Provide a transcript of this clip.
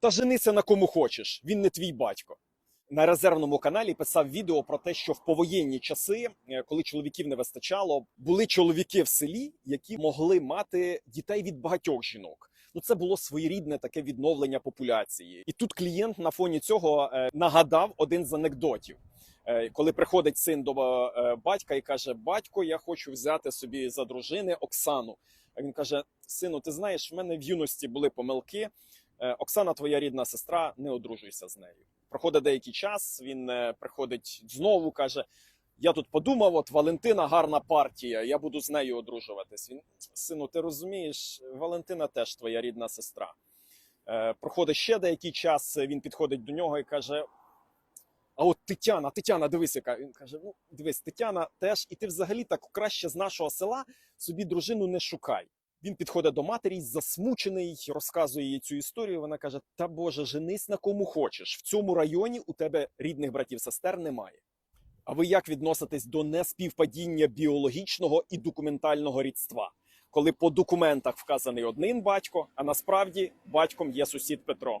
Та женися на кому хочеш, він не твій батько. На резервному каналі писав відео про те, що в повоєнні часи, е, коли чоловіків не вистачало, були чоловіки в селі, які могли мати дітей від багатьох жінок. Ну це було своєрідне таке відновлення популяції. І тут клієнт на фоні цього е, нагадав один з анекдотів. Е, Коли приходить син до батька і каже: Батько, я хочу взяти собі за дружини Оксану. А він каже: Сину, ти знаєш, в мене в юності були помилки. Е, Оксана, твоя рідна сестра, не одружуйся з нею. Проходить деякий час. Він е, приходить знову, каже: Я тут подумав, от Валентина гарна партія, я буду з нею одружуватись. Він сину, ти розумієш, Валентина теж твоя рідна сестра. Е, Проходить ще деякий час. Він підходить до нього і каже: А от Тетяна, Тетяна, дивись, яка. Він каже: Ну, дивись, Тетяна теж, і ти взагалі так краще з нашого села собі дружину не шукай. Він підходить до матері, засмучений, розказує їй цю історію. Вона каже: Та Боже, женись на кому хочеш. В цьому районі у тебе рідних братів сестер немає. А ви як відноситесь до неспівпадіння біологічного і документального рідства, коли по документах вказаний один батько, а насправді батьком є сусід Петро?